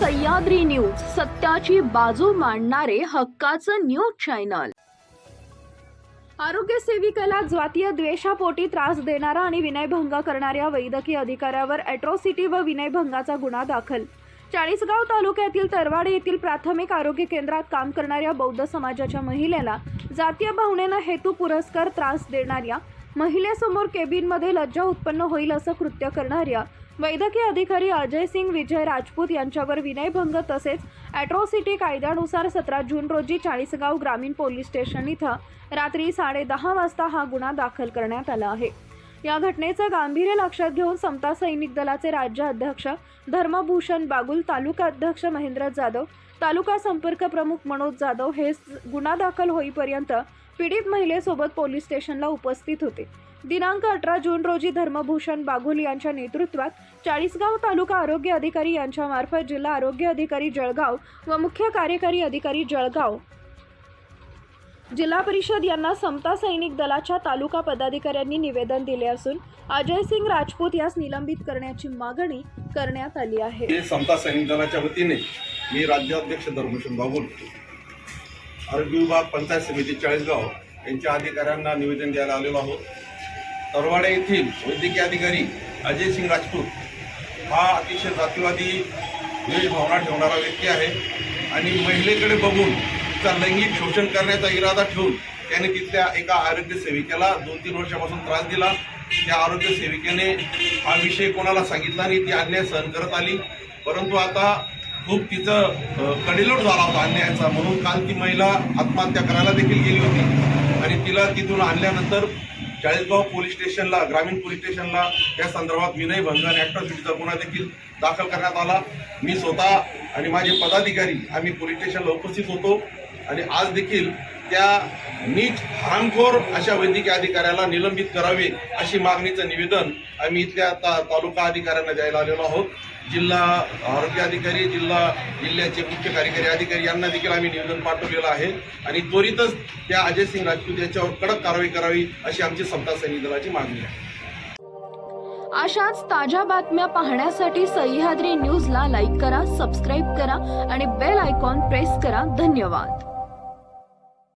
Sahyadri news सत्याची बाजू मांडणारे हक्काचं न्यूज चॅनल. आरोग्य सेविकेला जातीय द्वेषापोटी त्रास देणारा आणि विनयभंग करणाऱ्या वैद्यकीय अधिकाऱ्यावर अॅट्रॉसिटी व विनयभंगाचा गुन्हा दाखल. चाळीसगाव तालुक्यातील तरवाडे येथील प्राथमिक आरोग्य केंद्रात काम करणाऱ्या बौद्ध समाजाच्या महिलेला जातीय भावनेनं हेतू पुरस्कार त्रास देणाऱ्या महिलेसमोर केबिनमध्ये लज्जा उत्पन्न होईल असं कृत्य करणाऱ्या वैद्यकीय अधिकारी अजय सिंग विजय राजपूत यांच्यावर विनयभंग तसेच अॅट्रॉसिटी कायद्यानुसार सतरा जून रोजी चाळीसगाव ग्रामीण पोलीस स्टेशन इथं रात्री साडेदहा वाजता हा गुन्हा दाखल करण्यात आला आहे. या घटनेचं गांभीर्य लक्षात घेऊन समता सैनिक दलाचे राज्य अध्यक्ष धर्मभूषण बागुल तालुका अध्यक्ष महेंद्र जाधव तालुका संपर्क प्रमुख मनोज जाधव हे गुन्हा दाखल होईपर्यंत पीडित महिलेसोबत पोलीस स्टेशनला उपस्थित होते. दिनांक अठरा जून रोजी धर्मभूषण बागुल यांच्या नेतृत्वात चाळीसगाव तालुका आरोग्य अधिकारी यांच्यामार्फत जिल्हा आरोग्य अधिकारी जळगाव व मुख्य कार्यकारी अधिकारी जळगाव. जिल्हा परिषद यांना समता सैनिक दलाच्या तालुका पदाधिकाऱ्यांनी निवेदन दिले असून अजय सिंग राजपूत यास निलंबित करण्याची मागणी करण्यात आली आहे. समता सैनिक दलाच्या वतीने मी राज्याध्यक्ष धर्मभूषण बागुल आरोग्य विभाग पंचायत समिती चाळीसगाव यांच्या अधिकाऱ्यांना निवेदन द्यायला आलेलो आहोत. तरवाडा येथील वैद्यकीय अधिकारी अजय सिंग राजपूत हा अतिशय जातीवादी द्वेष भावना ठेवणारा व्यक्ती आहे. आणि महिलेकडे बघून तिचा लैंगिक शोषण करण्याचा इरादा ठेवून त्याने तिथल्या एका आरोग्य सेविकेला दोन तीन वर्षापासून त्रास दिला. त्या आरोग्य सेविकेने हा विषय कोणाला सांगितला नाही ती अन्याय सहन करत आली. परंतु आता खूप तिचं कडेलोट झाला होता अन्यायाचा. म्हणून काल ती महिला आत्महत्या करायला देखील गेली होती. आणि तिला तिथून आणल्यानंतर चाळीसगाव पोलीस स्टेशनला ग्रामीण पोलीस स्टेशनला या संदर्भात विनय भंग आणि ॲट्रॉसिटीचा गुन्हा देखील दाखल करण्यात आला. मी स्वतः आणि माझे पदाधिकारी आम्ही पोलीस स्टेशनला उपस्थित होतो. आणि आज देखील त्या नीट हरामखोर अशा वैद्यकीय अधिकाऱ्याला निलंबित करावे अशी मागणीचं निवेदन आम्ही इथल्या ता तालुका अधिकाऱ्यांना द्यायला आलेलो आहोत. जिल्हा आरोग्य अधिकारी जिल्हा जिल्ह्याचे मुख्य कार्यकारी अधिकारी यांना देखील आम्ही निवेदन पाठवलेलं आहे. आणि त्वरितच त्या अजय सिंग राजपूत यांच्यावर कडक कारवाई करावी अशी आमची समता सैनिक दलाची मागणी आहे. अशाच ताज्या बातम्या पाहण्यासाठी सह्याद्री न्यूजला लाईक करा सबस्क्राईब करा आणि बेल आयकॉन प्रेस करा. धन्यवाद.